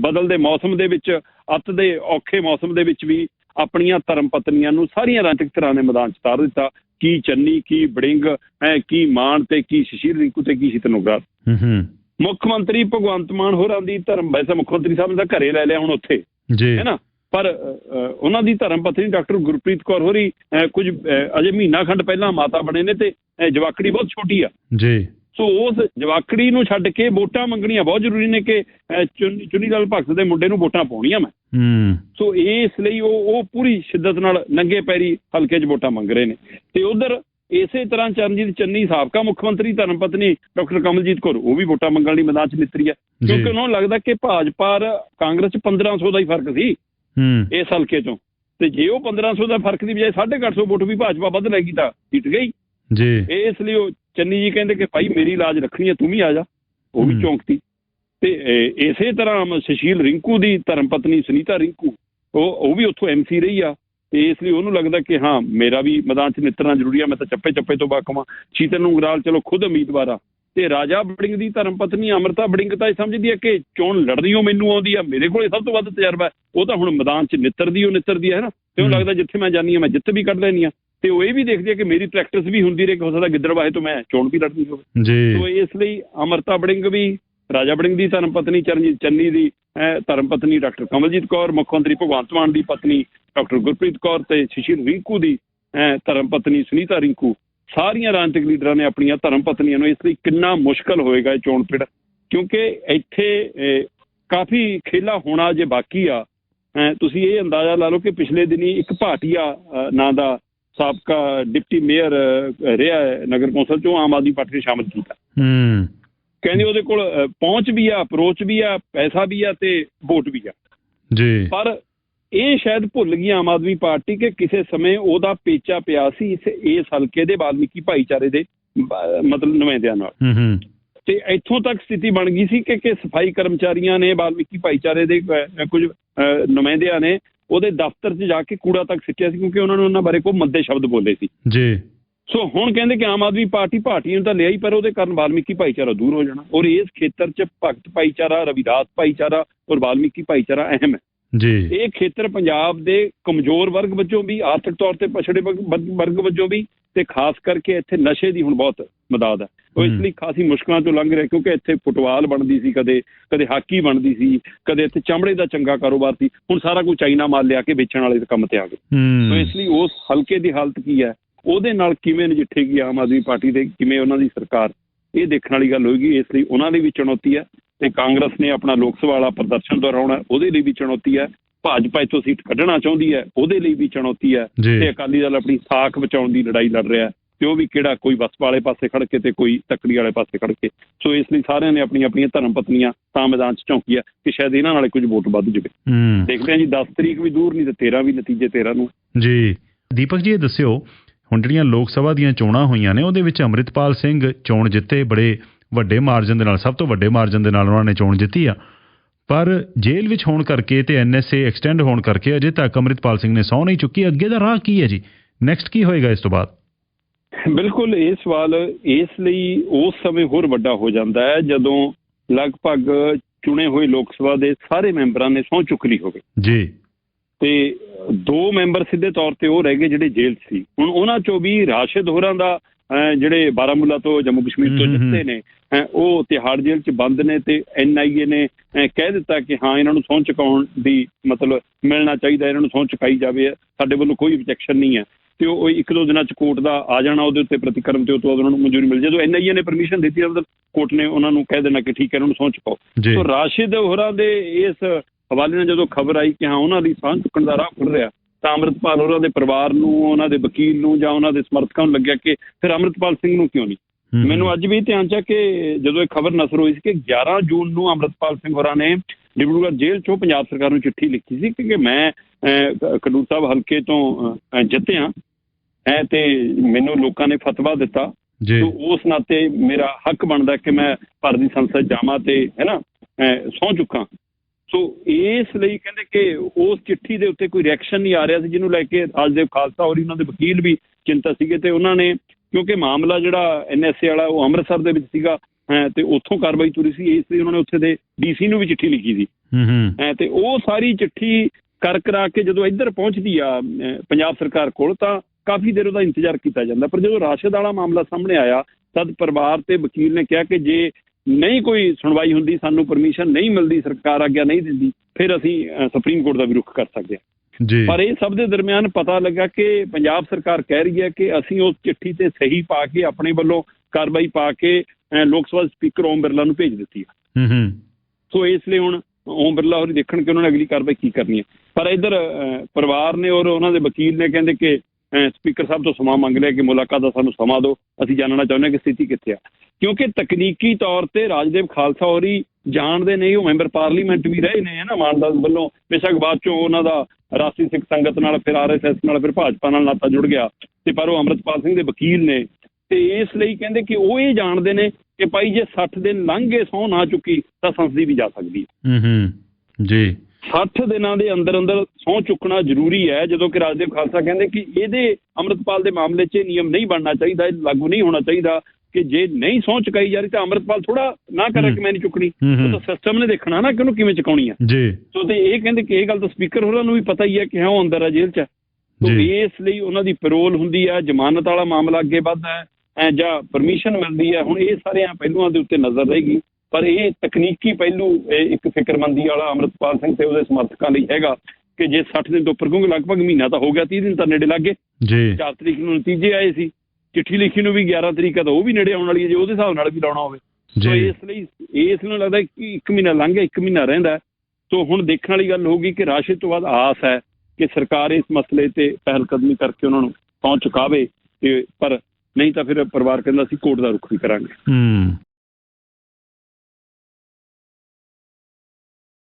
S2: ਬਦਲਦੇ ਮੌਸਮ ਦੇ ਵਿੱਚ ਅੱਤ ਦੇ ਔਖੇ ਮੌਸਮ ਦੇ ਵਿੱਚ ਵੀ ਆਪਣੀਆਂ ਧਰਮ ਪਤਨੀਆਂ ਨੂੰ ਸਾਰੀਆਂ ਰਾਜਨੀਤਿਕ ਧਿਰਾਂ ਨੇ ਮੈਦਾਨ 'ਚ ਉਤਾਰ ਦਿੱਤਾ। ਕੀ ਚੰਨੀ ਕੀ ਬੜਿੰਗ ਕੀ ਮਾਨ ਤੇ ਕੀ ਸ਼ਸ਼ੀਰ ਰਿੰਕੂ ਤੇ ਕੀ ਸ਼ੀਤਨੋਗਰਾਰ
S1: ਹੂੰ ਹੂੰ।
S2: ਮੁੱਖ ਮੰਤਰੀ ਭਗਵੰਤ ਮਾਨ ਹੋਰਾਂ ਦੀ ਧਰਮ ਵੈਸੇ ਮੁੱਖ ਮੰਤਰੀ ਸਾਹਿਬ ਨੇ ਤਾਂ ਘਰੇ ਲੈ ਲਿਆ ਹੁਣ ਉੱਥੇ
S1: ਜੀ।
S2: ਹੈ ਨਾ? ਪਰ ਉਹਨਾਂ ਦੀ ਧਰਮ ਪਤਨੀ ਡਾਕਟਰ ਗੁਰਪ੍ਰੀਤ ਕੌਰ ਹੋਰੀ ਕੁਝ ਅਜੇ ਮਹੀਨਾ ਖੰਡ ਪਹਿਲਾਂ ਮਾਤਾ ਬਣੇ ਨੇ ਤੇ ਜਵਾਕੜੀ ਬਹੁਤ ਛੋਟੀ ਆ।
S1: ਜੀ।
S2: ਸੋ ਉਸ ਜਵਾਕੜੀ ਨੂੰ ਛੱਡ ਕੇ ਵੋਟਾਂ ਮੰਗਣੀਆਂ ਬਹੁਤ ਜ਼ਰੂਰੀ ਨੇ ਕਿ ਚੁੰਨੀ ਲਾਲ ਭਗਤ ਦੇ ਮੁੰਡੇ ਨੂੰ ਵੋਟਾਂ ਪਾਉਣੀਆਂ ਮੈਂ।
S1: ਹੂੰ।
S2: ਸੋ ਇਸ ਲਈ ਉਹ ਉਹ ਪੂਰੀ ਸ਼ਿੱਦਤ ਨਾਲ ਨੰਗੇ ਪੈਰੀ ਹਲਕੇ 'ਚ ਵੋਟਾਂ ਮੰਗ ਰਹੇ ਨੇ। ਤੇ ਉਧਰ ਇਸੇ ਤਰ੍ਹਾਂ ਚਰਨਜੀਤ ਚੰਨੀ ਸਾਬਕਾ ਮੁੱਖ ਮੰਤਰੀ ਧਰਮ ਪਤਨੀ ਡਾਕਟਰ ਕਮਲਜੀਤ ਕੌਰ ਉਹ ਵੀ ਵੋਟਾਂ ਮੰਗਣ ਲਈ ਮੈਦਾਨ 'ਚ ਨਿਤਰੀ
S1: ਜੀ।
S2: ਕਿਉਂਕਿ ਉਹਨਾਂ ਨੂੰ ਲੱਗਦਾ ਕਿ ਭਾਜਪਾ ਔਰ ਕਾਂਗਰਸ 'ਚ 1500 ਦਾ ਹੀ ਫ਼ਰਕ ਸੀ
S1: ਹੂੰ।
S2: ਇਸ ਹਲਕੇ 'ਚੋਂ। ਤੇ ਜੇ ਉਹ 1500 ਦਾ ਫ਼ਰਕ ਦੀ ਬਜਾਏ 850 ਵੋਟ ਵੀ ਭਾਜਪਾ ਵੱਧ ਲੈ ਗਈ ਤਾਂ ਜਿੱਤ ਗਈ।
S1: ਜੀ।
S2: ਇਸ ਲਈ ਉਹ ਚੰਨੀ ਜੀ ਕਹਿੰਦੇ ਕਿ ਭਾਈ ਮੇਰੀ ਲਾਜ ਰੱਖਣੀ ਹੈ ਤੂੰ ਵੀ ਆ ਜਾ। ਉਹ ਵੀ
S1: ਹੂੰ।
S2: ਚੌਂਕਤੀ। ਤੇ ਇਸੇ ਤਰ੍ਹਾਂ ਸੁਸ਼ੀਲ ਰਿੰਕੂ ਦੀ ਧਰਮ ਪਤਨੀ ਸੁਨੀਤਾ ਰਿੰਕੂ ਉਹ ਉਹ ਵੀ ਉੱਥੋਂ ਐਮਸੀ ਰਹੀ ਆ। ਤੇ ਇਸ ਲਈ ਉਹਨੂੰ ਲੱਗਦਾ ਕਿ ਹਾਂ ਮੇਰਾ ਵੀ ਮੈਦਾਨ 'ਚ ਨਿੱਤਰਨਾ ਜ਼ਰੂਰੀ ਆ ਮੈਂ ਤਾਂ ਚੱਪੇ ਚੱਪੇ ਤੋਂ ਹਾਂ। ਸ਼ੀਤਲ ਉਂਗਰਾਲ ਚਲੋ ਖੁਦ ਉਮੀਦਵਾਰ ਆ। ਤੇ ਰਾਜਾ ਬੜਿੰਗ ਦੀ ਧਰਮ ਪਤਨੀ ਅਮਰਤਾ ਬੜਿੰਗ ਤਾਂ ਇਹ ਸਮਝਦੀ ਹੈ ਕਿ ਚੋਣ ਲੜਨੀ ਉਹ ਮੈਨੂੰ ਆਉਂਦੀ ਆ ਮੇਰੇ ਕੋਲੇ ਸਭ ਤੋਂ ਵੱਧ ਤਜਰਬਾ। ਉਹ ਤਾਂ ਹੁਣ ਮੈਦਾਨ 'ਚ ਨਿੱਤਰਦੀ ਉਹ ਨਿੱਤਰਦੀ ਹੈ ਨਾ? ਤੇ ਉਹ। ਲੱਗਦਾ ਜਿੱਥੇ ਮੈਂ ਜਾਨੀ ਆ ਮੈਂ ਜਿੱਤ ਵੀ ਕੱਢ ਲੈਣੀ ਆ। ਤੇ ਉਹ ਇਹ ਵੀ ਦੇਖਦੀ ਹੈ ਕਿ ਮੇਰੀ ਪ੍ਰੈਕਟਿਸ ਵੀ ਹੁੰਦੀ ਰਹੇ ਕਿ ਹੋ ਸਕਦਾ ਗਿੱਦੜਵਾਹੇ ਤੋਂ ਮੈਂ ਚੋਣ ਵੀ ਲੜਨੀ ਹੋਵੇ। ਸੋ
S1: ਜੀ
S2: ਇਸ ਲਈ ਅਮਰਤਾ ਬੜਿੰਗ ਵੀ ਰਾਜਾ ਬੜਿੰਗ ਦੀ ਧਰਮ ਪਤਨੀ ਚਰਨਜੀਤ ਚੰਨੀ ਦੀ ਧਰਮ ਪਤਨੀ ਡਾਕਟਰ ਕਮਲਜੀਤ ਕੌਰ ਮੁੱਖ ਮੰਤਰੀ ਭਗਵੰਤ ਮਾਨ ਦੀ ਪਤਨੀ ਡਾਕਟਰ ਗੁਰਪ੍ਰੀਤ ਕੌਰ ਤੇ ਸ਼ਿਸ਼ਿਰ ਰਿੰਕੂ ਦੀ ਧਰਮ ਪਤਨੀ ਸੁਨੀਤਾ ਰਿੰਕੂ ਸਾਰੀਆਂ ਰਾਜਨੀਤਿਕ ਲੀਡਰਾਂ ਨੇ ਆਪਣੀਆਂ ਧਰਮ ਪਤਨੀਆਂ ਨੂੰ ਇਸ ਲਈ ਕਿੰਨਾ ਮੁਸ਼ਕਲ ਹੋਏਗਾ ਇਹ ਚੋਣ ਪਿੜ ਕਿਉਂਕਿ ਇੱਥੇ ਕਾਫੀ ਖੇਲਾ ਹੋਣਾ ਜੇ ਬਾਕੀ ਆ ਤੁਸੀਂ ਇਹ ਅੰਦਾਜ਼ਾ ਲਾ ਲਓ ਕਿ ਪਿਛਲੇ ਦਿਨੀ ਇੱਕ ਭਾਟੀਆ ਨਾਂ ਦਾ ਸਾਬਕਾ ਡਿਪਟੀ ਮੇਅਰ ਰਿਹਾ ਨਗਰ ਕੌਂਸਲ ਚੋਂ ਆਮ ਆਦਮੀ ਪਾਰਟੀ ਨੇ ਸ਼ਾਮਲ ਕੀਤਾ।
S1: ਹੂੰ।
S2: ਕਹਿੰਦੇ ਉਹਦੇ ਕੋਲ ਪਹੁੰਚ ਵੀ ਆ ਅਪਰੋਚ ਵੀ ਆ ਪੈਸਾ ਵੀ ਆ ਤੇ ਵੋਟ ਵੀ ਆ।
S1: ਜੀ।
S2: ਪਰ ਇਹ ਸ਼ਾਇਦ ਭੁੱਲ ਗਈ ਆਮ ਆਦਮੀ ਪਾਰਟੀ ਕਿ ਕਿਸੇ ਸਮੇਂ ਉਹਦਾ ਪੇਚਾ ਪਿਆ ਸੀ ਇਸ ਇਸ ਹਲਕੇ ਦੇ ਵਾਲਮੀਕੀ ਭਾਈਚਾਰੇ ਦੇ ਮਤਲਬ ਨੁਮਾਇੰਦਿਆਂ ਨਾਲ। ਤੇ ਇੱਥੋਂ ਤੱਕ ਸਥਿਤੀ ਬਣ ਗਈ ਸੀ ਕਿ ਕਿ ਸਫ਼ਾਈ ਕਰਮਚਾਰੀਆਂ ਨੇ ਵਾਲਮੀਕੀ ਭਾਈਚਾਰੇ ਦੇ ਕੁਝ ਨੁਮਾਇੰਦਿਆਂ ਨੇ ਉਹਦੇ ਦਫ਼ਤਰ 'ਚ ਜਾ ਕੇ ਕੂੜਾ ਤੱਕ ਸਿੱਟਿਆ ਸੀ ਕਿਉਂਕਿ ਉਹਨਾਂ ਨੇ ਉਹਨਾਂ ਬਾਰੇ ਕੋਈ ਮੰਦੇ ਸ਼ਬਦ ਬੋਲੇ ਸੀ।
S1: ਜੀ।
S2: ਸੋ ਹੁਣ ਕਹਿੰਦੇ ਕਿ ਆਮ ਆਦਮੀ ਪਾਰਟੀ ਭਾਰਤੀ ਨੂੰ ਤਾਂ ਲਿਆ ਹੀ ਪਰ ਉਹਦੇ ਕਾਰਨ ਵਾਲਮੀਕੀ ਭਾਈਚਾਰਾ ਦੂਰ ਹੋ ਜਾਣਾ। ਔਰ ਇਸ ਖੇਤਰ 'ਚ ਭਗਤ ਭਾਈਚਾਰਾ ਰਵਿਦਾਸ ਭਾਈਚਾਰਾ ਔਰ ਵਾਲਮੀਕੀ ਭਾਈਚਾਰਾ ਅਹਿਮ ਹੈ।
S1: ਜੀ।
S2: ਇਹ ਖੇਤਰ ਪੰਜਾਬ ਦੇ ਕਮਜ਼ੋਰ ਵਰਗ ਵਜੋਂ ਵੀ ਆਰਥਿਕ ਤੌਰ ਤੇ ਪਛੜੇ ਵਰਗ- ਵਜੋਂ ਵੀ ਤੇ ਖਾਸ ਕਰਕੇ ਇੱਥੇ ਨਸ਼ੇ ਦੀ ਹੁਣ ਬਹੁਤ ਮਦਦ ਹੈ। ਉਹ ਇਸ। ਲਈ ਖਾਸੀ ਮੁਸ਼ਕਲਾਂ ਤੋਂ ਲੰਘ ਰਿਹਾ ਕਿਉਂਕਿ ਇੱਥੇ ਫੁੱਟਬਾਲ ਬਣਦੀ ਸੀ ਕਦੇ ਕਦੇ ਹਾਕੀ ਬਣਦੀ ਸੀ ਕਦੇ ਇੱਥੇ ਚਮੜੇ ਦਾ ਚੰਗਾ ਕਾਰੋਬਾਰ ਸੀ। ਹੁਣ ਸਾਰਾ ਕੁਝ ਚਾਈਨਾ ਮਾਲ ਲਿਆ ਕੇ ਵੇਚਣ ਵਾਲੇ ਦੇ ਕੰਮ ਤੇ ਆ ਗਏ। ਸੋ ਇਸ ਲਈ ਉਸ ਹਲਕੇ ਦੀ ਹਾਲਤ ਕੀ ਹੈ? ਉਹਦੇ ਨਾਲ ਕਿਵੇਂ ਨਜਿੱਠੇਗੀ ਆਮ ਆਦਮੀ ਪਾਰਟੀ ਦੇ? ਕਿਵੇਂ ਉਹਨਾਂ ਦੀ ਸਰਕਾਰ? ਇਹ ਦੇਖਣ ਵਾਲੀ ਗੱਲ ਹੋਏਗੀ ਇਸ ਲਈ ਉਹਨਾਂ ਲਈ ਵੀ ਚੁਣੌਤੀ ਹੈ ਤੇ ਕਾਂਗਰਸ ਨੇ ਆਪਣਾ ਲੋਕ ਸਭਾ ਵਾਲਾ ਪ੍ਰਦਰਸ਼ਨ ਦੁਹਰਾਉਣਾ ਉਹਦੇ ਲਈ ਵੀ ਚੁਣੌਤੀ ਹੈ। ਭਾਜਪਾ ਇੱਥੋਂ ਸੀਟ ਕੱਢਣਾ ਚਾਹੁੰਦੀ ਹੈ ਉਹਦੇ ਲਈ ਵੀ ਚੁਣੌਤੀ ਹੈ ਤੇ ਅਕਾਲੀ ਦਲ ਆਪਣੀ ਸਾਖ ਬਚਾਉਣ ਦੀ ਲੜਾਈ ਲੜ ਰਿਹਾ ਤੇ ਉਹ ਵੀ ਕਿਹੜਾ ਕੋਈ ਵਸਪ ਵਾਲੇ ਪਾਸੇ ਖੜ ਕੇ ਤੇ ਕੋਈ ਤੱਕੜੀ ਵਾਲੇ ਪਾਸੇ ਖੜ ਕੇ। ਸੋ ਇਸ ਲਈ ਸਾਰਿਆਂ ਨੇ ਆਪਣੀਆਂ ਆਪਣੀਆਂ ਧਰਮ ਪਤਨੀਆਂ ਤਾਂ ਮੈਦਾਨ 'ਚ ਝੌਂਕੀ ਹੈ ਕਿ ਸ਼ਾਇਦ ਇਹਨਾਂ ਨਾਲੇ ਕੁਝ ਵੋਟ ਵੱਧ ਜਾਵੇ। ਦੇਖਦੇ ਹਾਂ ਜੀ 10 ਤਰੀਕ ਵੀ ਦੂਰ ਨਹੀਂ ਤੇ 13 ਵੀ ਨਤੀਜੇ 13 ਨੂੰ।
S1: ਜੀ। ਦੀਪਕ ਜੀ ਇਹ ਦੱਸਿਓ ਹੁਣ ਜਿਹੜੀਆਂ ਲੋਕ ਸਭਾ ਦੀਆਂ ਚੋਣਾਂ ਹੋਈਆਂ ਨੇ ਉਹਦੇ ਵਿੱਚ ਅੰਮ੍ਰਿਤਪਾਲ ਸਿੰਘ ਚੋਣ ਜਿੱਤੇ ਬੜੇ ਵੱਡੇ ਮਾਰਜਨ ਦੇ ਨਾਲ ਸਭ ਤੋਂ ਵੱਡੇ ਮਾਰਜਨ ਦੇ ਨਾਲ ਉਹਨਾਂ ਨੇ ਚੋਣ ਜਿੱਤੀ ਆ। ਪਰ ਜੇਲ੍ਹ ਵਿੱਚ ਹੋਣ ਕਰਕੇ ਤੇ ਐਨਐਸਏ ਐਕਸਟੈਂਡ ਹੋਣ ਕਰਕੇ ਅਜੇ ਤੱਕ ਅੰਮ੍ਰਿਤਪਾਲ ਸਿੰਘ ਨੇ ਸਹੁੰ ਨਹੀਂ ਚੁੱਕੀ। ਅੱਗੇ ਦਾ ਰਾਹ ਕੀ ਹੈ ਜੀ? ਨੈਕਸਟ ਕੀ ਹੋਏਗਾ ਇਸ ਤੋਂ ਬਾਅਦ?
S2: ਬਿਲਕੁਲ ਇਹ ਸਵਾਲ ਇਸ ਲਈ ਉਸ ਸਮੇਂ ਹੋਰ ਵੱਡਾ ਹੋ ਜਾਂਦਾ ਹੈ ਜਦੋਂ ਲਗਭਗ ਚੁਣੇ ਹੋਏ ਲੋਕ ਸਭਾ ਦੇ ਸਾਰੇ ਮੈਂਬਰਾਂ ਨੇ ਸਹੁੰ ਚੁੱਕ ਲਈ ਹੋਵੇ।
S1: ਜੀ।
S2: ਤੇ ਦੋ ਮੈਂਬਰ ਸਿੱਧੇ ਤੌਰ ਤੇ ਉਹ ਰਹਿ ਗਏ ਜਿਹੜੇ ਜੇਲ੍ਹ 'ਚ ਸੀ। ਹੁਣ ਉਹਨਾਂ ਚੋਂ ਵੀ ਰਾਸ਼ਿਦ ਹੋਰਾਂ ਦਾ ਜਿਹੜੇ ਬਾਰਾਮੂਲਾ ਤੋਂ ਜੰਮੂ ਕਸ਼ਮੀਰ ਤੋਂ। ਜਿੱਤੇ ਨੇ ਉਹ ਤਿਹਾੜ ਜੇਲ੍ਹ 'ਚ ਬੰਦ ਨੇ ਤੇ ਐਨਆਈਏ ਨੇ ਕਹਿ ਦਿੱਤਾ ਕਿ ਹਾਂ ਇਹਨਾਂ ਨੂੰ ਸਹੁੰ ਚੁਕਾਉਣ ਦੀ ਮਤਲਬ ਮਿਲਣਾ ਚਾਹੀਦਾ ਇਹਨਾਂ ਨੂੰ ਸਹੁੰ ਚੁਕਾਈ ਜਾਵੇ ਸਾਡੇ ਵੱਲੋਂ ਕੋਈ objection ਨਹੀਂ ਹੈ। ਤੇ ਉਹ ਇੱਕ ਦੋ ਦਿਨਾਂ 'ਚ ਕੋਰਟ ਦਾ ਆ ਜਾਣਾ ਉਹਦੇ ਉੱਤੇ ਪ੍ਰਤੀਕਰਮ ਤੇ ਉਹ ਤੋਂ ਉਹਨਾਂ ਨੂੰ ਮਨਜ਼ੂਰੀ ਮਿਲ ਜਦੋਂ ਐਨਆਈਏ ਨੇ ਪਰਮਿਸ਼ਨ ਦਿੱਤੀ ਤਾਂ ਕੋਰਟ ਨੇ ਉਹਨਾਂ ਨੂੰ ਕਹਿ ਦੇਣਾ ਕਿ ਠੀਕ ਹੈ ਇਹਨਾਂ ਨੂੰ ਸਹੁੰ ਚੁਕਾਓ। ਸੋ ਰਾਸ਼ਿਦ ਹੋਰਾਂ ਦੇ ਇਸ ਹਵਾਲੇ ਨਾਲ ਜਦੋਂ ਖਬਰ ਆਈ ਕਿ ਹਾਂ ਉਹਨਾਂ ਲਈ ਸਾਹ ਚੁੱਕਣ ਦਾ ਰਾਹ ਖੁੱਲ ਰਿਹਾ ਤਾਂ ਅੰਮ੍ਰਿਤਪਾਲ ਹੋਰਾਂ ਦੇ ਪਰਿਵਾਰ ਨੂੰ ਉਹਨਾਂ ਦੇ ਵਕੀਲ ਨੂੰ ਜਾਂ ਉਹਨਾਂ ਦੇ ਸਮਰਥਕਾਂ ਨੂੰ ਲੱਗਿਆ ਕਿ ਫਿਰ ਅੰਮ੍ਰਿਤਪਾਲ ਸਿੰਘ ਨੂੰ ਕਿਉਂ ਨਹੀਂ?
S1: ਹੂੰ,
S2: ਮੈਨੂੰ ਅੱਜ ਵੀ ਧਿਆਨ ਚ ਆ ਕਿ ਜਦੋਂ ਇਹ ਖਬਰ ਨਸਰ ਹੋਈ ਸੀ ਕਿ 11 ਜੂਨ ਨੂੰ ਅੰਮ੍ਰਿਤਪਾਲ ਸਿੰਘ ਹੋਰਾਂ ਨੇ ਡਿਬਰੂਗੜ੍ਹ ਜੇਲ੍ਹ ਚੋਂ ਪੰਜਾਬ ਸਰਕਾਰ ਨੂੰ ਚਿੱਠੀ ਲਿਖੀ ਸੀ ਕਿ ਮੈਂ ਖਡੂਰ ਸਾਹਿਬ ਹਲਕੇ ਤੋਂ ਜਿੱਤਿਆ। ਹੈ ਤੇ ਮੈਨੂੰ ਲੋਕਾਂ ਨੇ ਫਤਵਾ ਦਿੱਤਾ।
S1: ਜੀ।
S2: ਉਸ ਨਾਤੇ ਮੇਰਾ ਹੱਕ ਬਣਦਾ ਕਿ ਮੈਂ ਭਾਰਤ ਦੀ ਸੰਸਦ ਜਾਵਾਂ ਤੇ ਹੈ ਨਾ ਸੌ ਚੁੱਕਾਂ। ਸੋ ਇਸ ਲਈ ਕਹਿੰਦੇ ਕਿ ਉਸ ਚਿੱਠੀ ਦੇ ਉੱਤੇ ਕੋਈ ਰਿਐਕਸ਼ਨ ਨਹੀਂ ਆ ਰਿਹਾ ਸੀ ਜਿਹਨੂੰ ਲੈ ਕੇ ਅੱਜ ਦੇ ਖਾਲਸਾ ਔਰ ਉਹਨਾਂ ਦੇ ਵਕੀਲ ਵੀ ਚਿੰਤਾ ਸੀਗੇ ਤੇ ਉਹਨਾਂ ਨੇ ਕਿਉਂਕਿ ਮਾਮਲਾ ਜਿਹੜਾ ਐਨਐਸਏ ਵਾਲਾ ਉਹ ਅੰਮ੍ਰਿਤਸਰ ਦੇ ਵਿੱਚ ਸੀਗਾ ਹੈਂ, ਤੇ ਉੱਥੋਂ ਕਾਰਵਾਈ ਤੁਰੀ ਸੀ ਇਸ ਲਈ ਉਹਨਾਂ ਨੇ ਉੱਥੇ ਦੇ ਡੀਸੀ ਨੂੰ ਵੀ ਚਿੱਠੀ ਲਿਖੀ ਸੀ।
S1: ਹੂੰ
S2: ਤੇ ਉਹ ਸਾਰੀ ਚਿੱਠੀ ਕਰ ਕਰਾ ਕੇ ਜਦੋਂ ਇੱਧਰ ਪਹੁੰਚਦੀ ਆ ਪੰਜਾਬ ਸਰਕਾਰ ਕੋਲ ਤਾਂ ਕਾਫੀ ਦੇਰ ਉਹਦਾ ਇੰਤਜ਼ਾਰ ਕੀਤਾ ਜਾਂਦਾ ਪਰ ਜਦੋਂ ਰਾਸ਼ਦ ਵਾਲਾ ਮਾਮਲਾ ਸਾਹਮਣੇ ਆਇਆ ਤਦ ਪਰਿਵਾਰ ਤੇ ਵਕੀਲ ਨੇ ਕਿਹਾ ਕਿ ਜੇ ਨਹੀਂ ਕੋਈ ਸੁਣਵਾਈ ਹੁੰਦੀ ਸਾਨੂੰ ਪਰਮਿਸ਼ਨ ਨਹੀਂ ਮਿਲਦੀ ਸਰਕਾਰ ਆਗਿਆ ਨਹੀਂ ਦਿੰਦੀ ਫਿਰ ਅਸੀਂ ਸੁਪਰੀਮ ਕੋਰਟ ਦਾ ਵੀ ਰੁਖ ਕਰ ਸਕਦੇ ਹਾਂ।
S1: ਜੀ।
S2: ਪਰ ਇਹ ਸਭ ਦੇ ਦਰਮਿਆਨ ਪਤਾ ਲੱਗਾ ਕਿ ਪੰਜਾਬ ਸਰਕਾਰ ਕਹਿ ਰਹੀ ਹੈ ਕਿ ਅਸੀਂ ਉਸ ਚਿੱਠੀ ਤੇ ਸਹੀ ਪਾ ਕੇ ਆਪਣੇ ਵੱਲੋਂ ਕਾਰਵਾਈ ਪਾ ਕੇ ਲੋਕ ਸਭਾ ਸਪੀਕਰ ਓਮ ਬਿਰਲਾ ਨੂੰ ਭੇਜ ਦਿੱਤੀ ਹੈ।
S1: ਹੂੰ ਹੂੰ।
S2: ਸੋ ਇਸ ਲਈ ਹੁਣ ਓਮ ਬਿਰਲਾ ਹੋਰੀ ਦੇਖਣ ਕਿ ਉਹਨਾਂ ਨੇ ਅਗਲੀ ਕਾਰਵਾਈ ਕੀ ਕਰਨੀ ਹੈ। ਪਰ ਇਧਰ ਪਰਿਵਾਰ ਨੇ ਔਰ ਉਹਨਾਂ ਦੇ ਵਕੀਲ ਨੇ ਕਹਿੰਦੇ ਕਿ ਸਪੀਕਰ ਸਾਹਿਬ ਤੋਂ ਸਮਾਂ ਮੰਗ ਲਿਆ ਕਿ ਮੁਲਾਕਾਤ ਦਾ ਸਾਨੂੰ ਸਮਾਂ ਦਿਓ। ਅਸੀਂ ਜਾਣਨਾ ਚਾਹੁੰਦੇ ਹਾਂ ਕਿ ਸਥਿਤੀ ਕਿੱਥੇ ਆ। ਕਿਉਂਕਿ ਤਕਨੀਕੀ ਤੌਰ ਤੇ ਰਾਜਦੇਵ ਖਾਲਸਾ ਹੋਰੀ ਜਾਣਦੇ ਨਹੀਂ, ਉਹ ਮੈਂਬਰ ਪਾਰਲੀਮੈਂਟ ਵੀ ਰਹੇ ਨੇ, ਹੈ ਮਾਨਦਾਸ ਵੱਲੋਂ। ਬੇਸ਼ੱਕ ਬਾਅਦ ਚੋਂ ਉਹਨਾਂ ਦਾ ਰਾਸ਼ਟਰੀ ਸਿੱਖ ਸੰਗਤ ਨਾਲ, ਫਿਰ ਆਰਐਸਐਸ ਨਾਲ, ਫਿਰ ਭਾਜਪਾ ਨਾਲ ਨਾਤਾ ਜੁੜ ਗਿਆ ਤੇ ਪਰ ਉਹ ਅੰਮ੍ਰਿਤਪਾਲ ਸਿੰਘ ਦੇ ਵਕੀਲ ਨੇ। ਤੇ ਇਸ ਲਈ ਕਹਿੰਦੇ ਕਿ ਉਹ ਇਹ ਜਾਣਦੇ ਨੇ ਕਿ ਭਾਈ ਜੇ 60 ਦਿਨ ਲੰਘ ਗਏ ਸਹੁੰ ਨਾ ਚੁੱਕੀ, ਤਾਂ ਸੰਸਦੀ ਵੀ ਜਾ ਸਕਦੀ ਹੈ।
S1: ਹੂੰ ਹੂੰ। ਜੀ।
S2: 60 ਦਿਨਾਂ ਦੇ ਅੰਦਰ ਅੰਦਰ ਸਹੁੰ ਚੁੱਕਣਾ ਜ਼ਰੂਰੀ ਹੈ ਜਦੋਂ ਕਿ ਰਾਜਦੇਵ ਖਾਲਸਾ ਕਹਿੰਦੇ ਕਿ ਇਹਦੇ ਅੰਮ੍ਰਿਤਪਾਲ ਦੇ ਮਾਮਲੇ 'ਚ ਨਿਯਮ ਨਹੀਂ ਬਣਨਾ ਚਾਹੀਦਾ ਇਹ ਲਾਗੂ ਨਹੀਂ ਹੋਣਾ ਚਾਹੀਦਾ ਕਿ ਜੇ ਨਹੀਂ ਸਹੁੰ ਚੁਕਾਈ ਜਾ ਰਹੀ ਤਾਂ ਅੰਮ੍ਰਿਤਪਾਲ ਥੋੜਾ ਨਾ ਕਰੇ
S1: ਹੂੰ।
S2: ਕਿ ਮੈਂ ਨਹੀਂ ਚੁੱਕਣੀ
S1: ਹੂੰ
S2: ਉਹ
S1: ਹੂੰ
S2: ਤਾਂ ਸਿਸਟਮ ਨੇ ਦੇਖਣਾ ਨਾ ਕਿ ਉਹਨੂੰ ਕਿਵੇਂ ਚੁਕਾਉਣੀ ਆ
S1: ਜੀ
S2: ਸੋ ਤੇ ਇਹ ਕਹਿੰਦੇ ਕਿ ਇਹ ਗੱਲ ਤਾਂ ਸਪੀਕਰ ਹੋਰਾਂ ਨੂੰ ਵੀ ਪਤਾ ਹੀ ਹੈ ਕਿ ਹਾਂ ਉਹ ਅੰਦਰ ਆ ਜੇਲ੍ਹ 'ਚ ਹੈ। ਸੋ
S1: ਜੀ।
S2: ਇਸ ਲਈ ਉਹਨਾਂ ਦੀ ਪੈਰੋਲ ਹੁੰਦੀ ਹੈ ਜ਼ਮਾਨਤ ਵਾਲਾ ਮਾਮਲਾ ਅੱਗੇ ਵੱਧਦਾ ਹੈ ਜਾਂ ਪਰਮਿਸ਼ਨ ਮਿਲਦੀ ਹੈ ਹੁਣ ਇਹ ਸਾਰਿਆਂ ਪਹਿਲੂਆਂ ਦੇ ਉੱਤੇ ਨਜ਼ਰ ਰਹੇਗੀ ਪਰ ਇਹ ਤਕਨੀਕੀ ਪਹਿਲੂ ਇੱਕ ਫਿਕਰਮੰਦੀ ਵਾਲਾ ਅਮਰਤਪਾਲ ਸਿੰਘ ਤੇ ਉਹਦੇ ਸਮਰਥਕਾਂ ਲਈ ਹੈਗਾ ਕਿ ਜੇ 60 ਦਿਨ ਤੋਂ ਉੱਪਰ ਕਿਉਂਕਿ ਲਗਭਗ ਮਹੀਨਾ ਤਾਂ ਹੋ ਗਿਆ 30 ਦਿਨ ਤਾਂ ਨੇੜੇ ਲੱਗੇ
S1: ਜੀ।
S2: 4 ਤਰੀਕ ਨੂੰ ਨਤੀਜੇ ਆਏ ਸੀ। ਚਿੱਠੀ ਲਿਖੀ ਨੂੰ ਵੀ 11 ਤਰੀਕ ਤਾਂ ਉਹ ਵੀ ਨੇੜੇ ਆਉਣ ਵਾਲੀ ਹੈ ਜੇ ਉਹਦੇ ਹਿਸਾਬ ਨਾਲ ਵੀ ਲਾਉਣਾ ਹੋਵੇ। ਸੋ ਇਸ ਲਈ ਇਸ ਨੂੰ ਲੱਗਦਾ ਕਿ ਇੱਕ ਮਹੀਨਾ ਲੰਘ ਗਿਆ ਇੱਕ ਮਹੀਨਾ ਰਹਿੰਦਾ। ਸੋ ਹੁਣ ਦੇਖਣ ਵਾਲੀ ਗੱਲ ਹੋਊਗੀ ਕਿ ਰਾਸ਼ਦ ਤੋਂ ਬਾਅਦ ਆਸ ਹੈ ਕਿ ਸਰਕਾਰ ਇਸ ਮਸਲੇ ਤੇ ਪਹਿਲ ਕਦਮੀ ਕਰਕੇ ਉਹਨਾਂ ਨੂੰ ਪਹੁੰਚ ਚੁਕਾਵੇ ਤੇ ਪਰ ਨਹੀਂ ਤਾਂ ਫਿਰ ਪਰਿਵਾਰ ਕਹਿੰਦਾ ਸੀ ਕੋਰਟ ਦਾ ਰੁਖ ਵੀ ਕਰਾਂਗੇ।
S1: ਹੂੰ।